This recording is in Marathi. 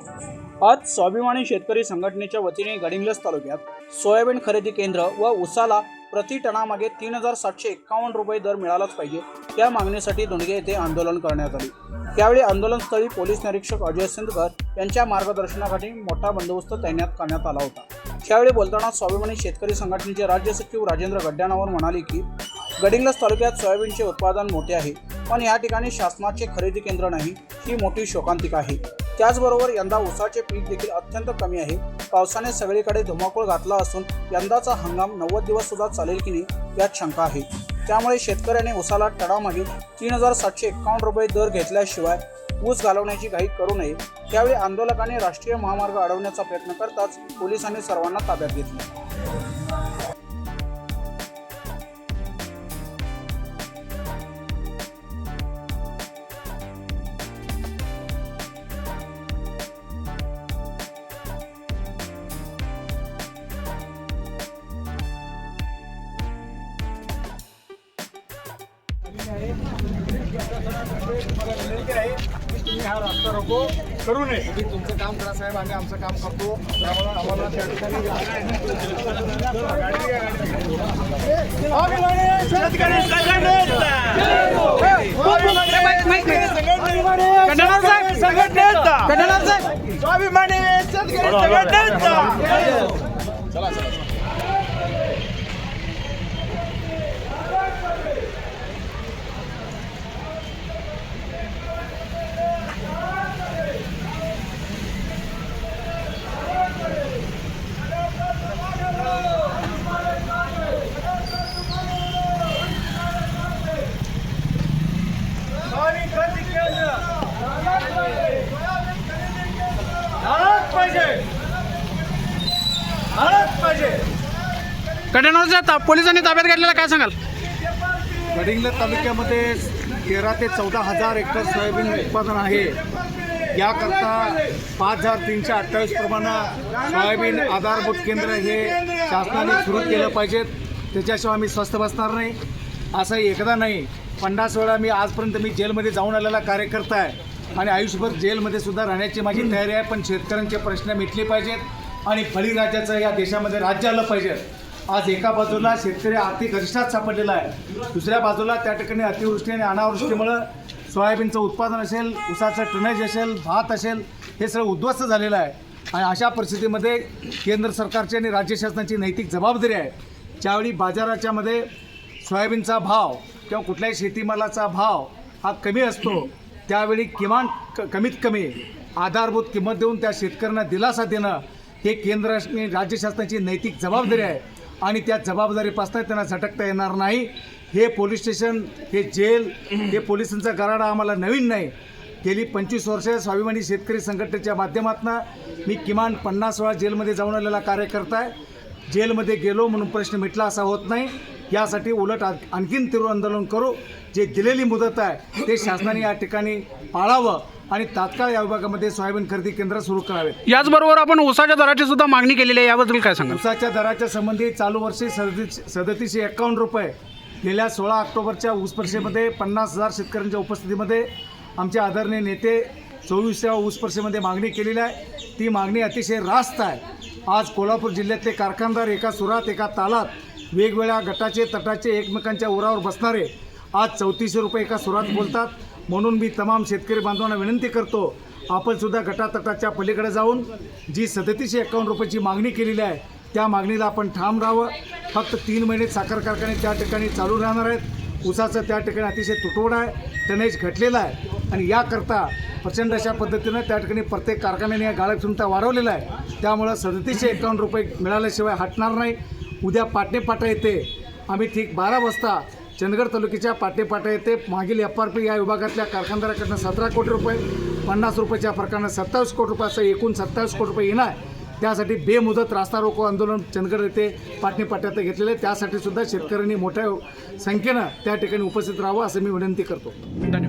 आज स्वाभिमानी शेतकरी संघटनेच्या वतीने गडिंग्लज तालुक्यात सोयाबीन खरेदी केंद्र व उसाला प्रति टनामागे तीन हजार सातशे एक्कावन्न रुपये दर मिळालाच पाहिजे त्या मागणीसाठी दोंडगे येथे आंदोलन करण्यात आले. त्यावेळी आंदोलनस्थळी पोलीस निरीक्षक अजय सिंदकर यांच्या मार्गदर्शनाखाली मोठा बंदोबस्त तैनात करण्यात आला होता. त्यावेळी बोलताना स्वाभिमानी शेतकरी संघटनेचे राज्य सचिव राजेंद्र गड्ड्यानावर म्हणाले की गडिंग्लज तालुक्यात सोयाबीनचे उत्पादन मोठे आहे पण या ठिकाणी शासनाचे खरेदी केंद्र नाही ही मोठी शोकांतिका आहे. त्याचबरोबर यंदा ऊसाचे पीक देखील अत्यंत कमी आहे. पावसाने सगळीकडे धुमाकूळ घातला असून यंदाचा हंगाम नव्वद दिवस सुद्धा चालेल की नाही यात शंका आहे. त्यामुळे शेतकऱ्याने ऊसाला टडामागे तीन हजार सातशे एक्कावन्न रुपये दर घेतल्याशिवाय ऊस घालवण्याची घाई करू नये. त्यावेळी आंदोलकांनी राष्ट्रीय महामार्ग अडवण्याचा प्रयत्न करताच पोलिसांनी सर्वांना ताब्यात घेतले. विनंती आहे. की तुम्ही हा रास्ता रोको. करू नये. तुम्ही तुमचं काम करा साहेब आम्ही आमचं काम करतो. त्यामुळे आम्हाला त्या ठिकाणी शेतकरी स्वाभिमानी शेतकरी संघटनेचा चला चला. पाहिजे. ता पोलिसांनी ताब्यात घेतलेला काय सांगाल? गडिंग्लज तालुक्यामध्ये तेरा ते चौदा हजार हेक्टर सोयाबीन उत्पादन आहे. याकरता पाच हजार तीनशे अठ्ठावीस प्रमाणे सोयाबीन आधारभूत केंद्र हे शासनाने सुरू केलं पाहिजेत. त्याच्याशिवाय आम्ही स्वस्थ बसणार नाही. असं एकदा नाही पन्नास वेळा मी आजपर्यंत मी जेलमध्ये जाऊन आलेला कार्यकर्ता आहे. आणि आयुष्यभर जेलमध्ये सुद्धा राहण्याची माझी तयारी आहे पण शेतकऱ्यांचे प्रश्न मिटले पाहिजेत आणि फळीराज्याचं या देशामध्ये राज्य आलं पाहिजे. आज एका बाजूला शेतकरी आर्थिक अरिष्टात सापडलेला आहे दुसऱ्या बाजूला त्या ठिकाणी अतिवृष्टी आणि अनावृष्टीमुळं सोयाबीनचं उत्पादन असेल उसाचं टनेज असेल भात असेल हे सगळं उद्ध्वस्त झालेलं आहे. आणि अशा परिस्थितीमध्ये केंद्र सरकारची आणि राज्य शासनाची नैतिक जबाबदारी आहे. ज्यावेळी बाजाराच्यामध्ये सोयाबीनचा भाव किंवा कुठल्याही शेतीमालाचा भाव हा कमी असतो त्यावेळी किमान क कमीत कमी आधारभूत किंमत देऊन त्या शेतकऱ्यांना दिलासा देणं हे केंद्र राज्य शासनाची नैतिक जबाबदारी आहे. आणि त्या जबाबदारीपासून त्यांना झटकता येणार नाही. हे पोलीस स्टेशन हे जेल हे पोलिसांचा गराडा आम्हाला नवीन नाही. गेली पंचवीस वर्ष स्वाभिमानी शेतकरी संघटनेच्या माध्यमातून मी किमान पन्नास वेळा जेलमध्ये जाऊन आलेला कार्यकर्ता आहे. जेलमध्ये गेलो म्हणून प्रश्न मिटला असा होत नाही. यासाठी उलट आणखीन तीव्र आंदोलन करू. जे दिलेली मुदत आहे ते शासनाने या ठिकाणी पाळावं आणि तात्काळ या विभागामध्ये सोयाबीन खरेदी केंद्र सुरू करावेत. याचबरोबर आपण ऊसाच्या दराची सुद्धा मागणी केलेली आहे याबद्दल काय सांगाल? ऊसाच्या दराच्या संबंधी चालू वर्षी सदतीस सदतीसशे एकावन्न रुपये. गेल्या सोळा ऑक्टोबरच्या ऊस परिषदेमध्ये पन्नास हजार शेतकऱ्यांच्या उपस्थितीमध्ये आमचे आदरणीय नेते चोवीसव्या ऊस परिषदेमध्ये मागणी केलेली आहे. ती मागणी अतिशय रास्त आहे. आज कोल्हापूर जिल्ह्यातले कारखानदार एका सुरात एका तालात वेगवेगळ्या गटाचे तटाचे एकमेकांच्या उरावर बसणारे आज चौतीसशे रुपये एका सुरात बोलतात. म्हणून मी तमाम शेतकरी बांधवांना विनंती करतो आपणसुद्धा गटातटाच्या पलीकडे जाऊन जी सदतीसशे एकावन्न रुपयाची मागणी केलेली आहे त्या मागणीला आपण ठाम राहावं. फक्त तीन महिने साखर कारखाने त्या ठिकाणी चालू राहणार आहेत. उसाचं त्या ठिकाणी अतिशय तुटवडा आहे टनेज घटलेला आहे. आणि याकरता प्रचंड अशा पद्धतीनं त्या ठिकाणी प्रत्येक कारखान्याने या गाळप क्षमता वाढवलेला आहे. त्यामुळं सदतीसशे एकावन्न रुपये मिळाल्याशिवाय हटणार नाही. उद्या पाटणेपाटा येथे. आम्ही ठीक बारा वाजता चंदगड तालुक्याच्या पाटेपाटा येथे मागील एफ आर पी या विभागातल्या कारखानदाराकडनं सतरा कोटी रुपये पन्नास रुपयाच्या फरकानं सत्तावीस कोटी रुपये असं एकूण सत्तावीस कोटी रुपये येणार. त्यासाठी बेमुदत रास्ता रोको आंदोलन चंदगड येथे पाटणेपाट्यात घेतलेलं आहे. त्यासाठी सुद्धा शेतकऱ्यांनी मोठ्या संख्येनं त्या ठिकाणी उपस्थित राहावं असं मी विनंती करतो. धन्यवाद.